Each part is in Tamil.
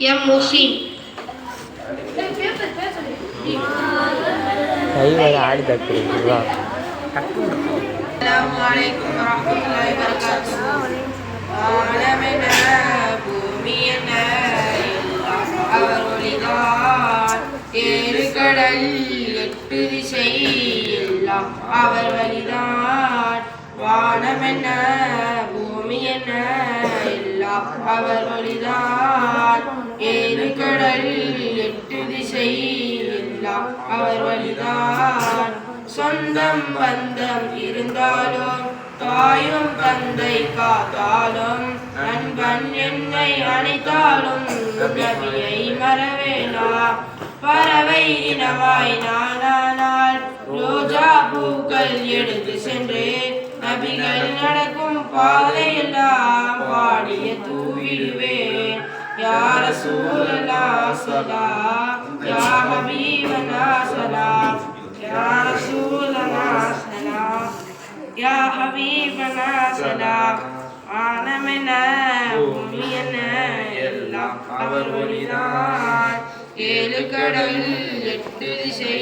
எம் முஹின். கை வர ஆடி தக்குறது வா. அஸ்ஸலாமு அலைக்கும் வரஹ்மத்துல்லாஹி வபரகாத்துஹு. வானம் என்ன பூமி என்ன எல்லாம் அவர் ஒளிதான் ஏழு கடல் எட்டு திசை எல்லாம் அவர் வழிதான். வானம் என்ன பூமி என்ன எல்லாம் அவர் ஒளிதான் ஏழு கடலில் எட்டு திசை எல்லாம் அவர் வழிதான் சொந்தம் பந்தம் இருந்தாலும் தாயும் தந்தை காத்தாலும் நண்பன் என்னை அணைத்தாலும் நபியை மறவேனா. பறவை இனவாய் நானானால் ரோஜா பூக்கள் எடுத்து சென்று நபிகள் நடக்கும் பாதையெல்லாம் யார சூழலா சலா யா ஹபீபனா சலாம் யா ரசூலனா சலாம் யா ஹபீபனா சலாம் வானமென பூமி என்ன எல்லாம் அவர் வழிதான் ஏழு கடல் எட்டு திசை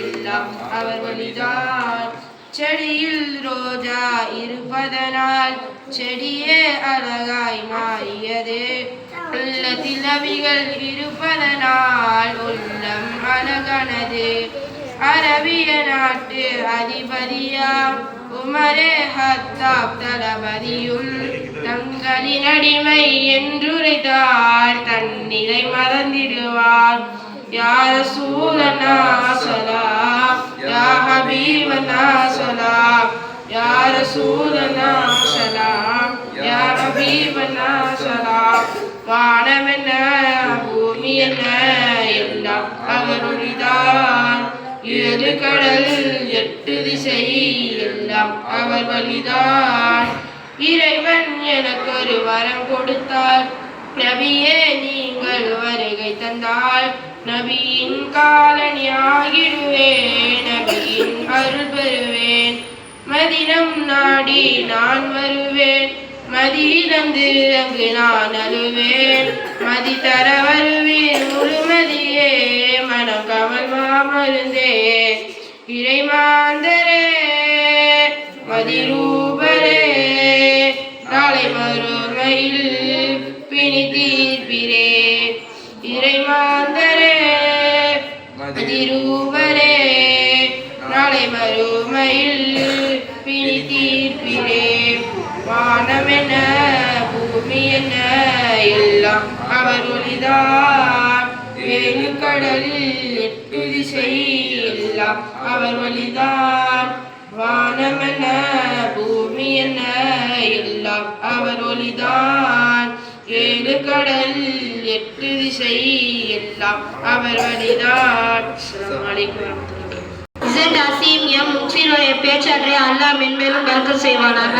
எல்லாம் அவர் வழிதான் செடியில் ரோஜா இருப்பதனால் செடியே அழகாய் மாறியது. உள்ளத்தில் அவிகள் இருப்பதனால் உள்ளம் அழகானது. அரபிய நாட்டு அதிபதியா உமரே ஹத்தாப் தளபதியும் தங்களின் அடிமை என்றுரைத்தார் தன்னிலை மறந்திடுவார் யார சூழனா சொலா? யா ஹபீவனா சொலா? யார சூழனா வானம் என்ன பூமி என்ன? எல்லாம் அவருடையதான் ஏழு கடல்? எட்டு திசை? எல்லாம் அவர் வழிதான்? இறைவன் எனக்கு ஒரு வரம் கொடுத்தார். நபியே நீங்கள் வருகை தந்தால். நபியின் காலனி ஆகிடுவேன் நபியின் அருள் பெறுவேன். மதினம் நாடி நான் வருவேன். மதியிழந்து அங்கு நான் அழுவேன். மதி தர வருவேன் முழுமதியே மனம் கவல் மாமருந்தே இறைமாந்தரே மதிரூபரே நாளை மறுமையில் பிணி தீர்ப்பிரே. இறைமாந்தரே மதிரூபரே நாளை மறுமையில் பிணி தீர்ப்பிரே வானம் என்ன பூமி என்ன எல்லாம் அவர் ஒளிதான் ஏழு கடலில் எட்டு திசை எல்லாம் அவர் ஒளிதார் வானம் என்ன பூமி என்ன எல்லாம் அவர் ஒளிதான் ஏழு கடல் எட்டு திசை எல்லாம் அவர் வழிதான் இசட் அசீம் எம் முக்சினுடைய பேச்சாற்றை அல்லாஹ் மென்மேலும் பறக்க செய்வானாக?